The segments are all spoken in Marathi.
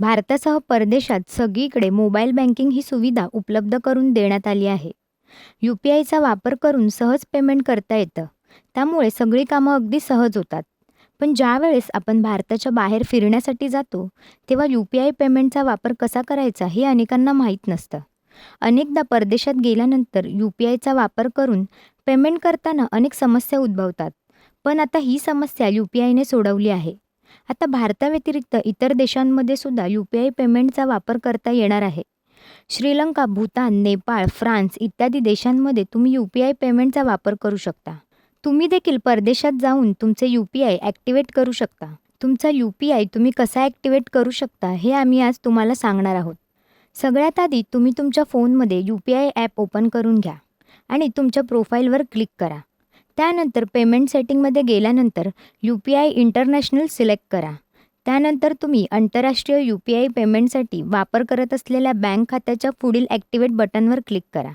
भारतासह परदेशात सगळीकडे मोबाईल बँकिंग ही सुविधा उपलब्ध करून देण्यात आली आहे. यू पी आयचा वापर करून सहज पेमेंट करता येतं. त्यामुळे सगळी कामं अगदी सहज होतात. पण ज्यावेळेस आपण भारताच्या बाहेर फिरण्यासाठी जातो तेव्हा यू पी आय पेमेंटचा वापर कसा करायचा हे अनेकांना माहीत नसतं. अनेकदा परदेशात गेल्यानंतर यू पी आयचा वापर करून पेमेंट करताना अनेक समस्या उद्भवतात. पण आता ही समस्या यू पी आयने सोडवली आहे. आता भारताव्यतिरिक्त इतर देशांमध्ये सुद्धा यू पी आय पेमेंटचा वापर करता येणार आहे. श्रीलंका भूतान नेपाळ फ्रान्स इत्यादी देशांमध्ये तुम्ही यू पी आय पेमेंटचा वापर करू शकता. तुम्ही देखील परदेशात जाऊन तुमचे यू पी आय ॲक्टिवेट करू शकता. तुमचा यू पी आय तुम्ही कसा ॲक्टिवेट करू शकता हे आम्ही आज तुम्हाला सांगणार आहोत. सगळ्यात आधी तुम्ही तुमच्या फोनमध्ये U P I app open करून घ्या आणि तुमच्या प्रोफाईलवर क्लिक करा. त्यानंतर पेमेंट सेटिंगमध्ये गेल्यानंतर U P I international select करा. त्यानंतर तुम्ही आंतरराष्ट्रीय यू पी आय पेमेंटसाठी वापर करत असलेल्या बँक खात्याच्या पुढील ॲक्टिवेट बटनवर क्लिक करा.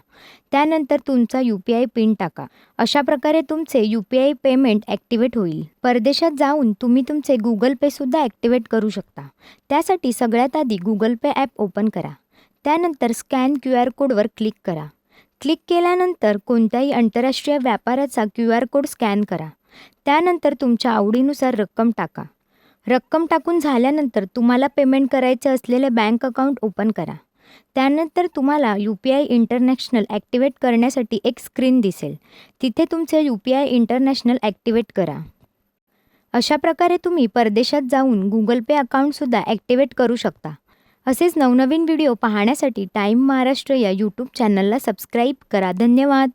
त्यानंतर तुमचा यू पी आय पिन टाका. अशा प्रकारे तुमचे U P I payment activate होईल. परदेशात जाऊन तुम्ही तुमचे गुगल पेसुद्धा ॲक्टिवेट करू शकता. त्यासाठी सगळ्यात आधी गुगल पे ॲप ओपन करा. त्यानंतर स्कॅन क्यू आर कोडवर क्लिक करा. क्लिक केल्यानंतर कोणत्याही आंतरराष्ट्रीय व्यापाराचा क्यू आर कोड स्कॅन करा. त्यानंतर तुमच्या आवडीनुसार रक्कम टाका. रक्कम टाकून झाल्यानंतर तुम्हाला पेमेंट करायचे असलेले बँक अकाउंट ओपन करा. त्यानंतर तुम्हाला U P I international activate करण्यासाठी एक स्क्रीन दिसेल. तिथे तुमचे U P I international activate करा. अशा प्रकारे तुम्ही परदेशात जाऊन गुगल पे अकाउंटसुद्धा ॲक्टिवेट करू शकता. असेच नवनवीन व्हिडिओ पाहण्यासाठी टाईम महाराष्ट्र या यूट्यूब चॅनलला सबस्क्राईब करा. धन्यवाद.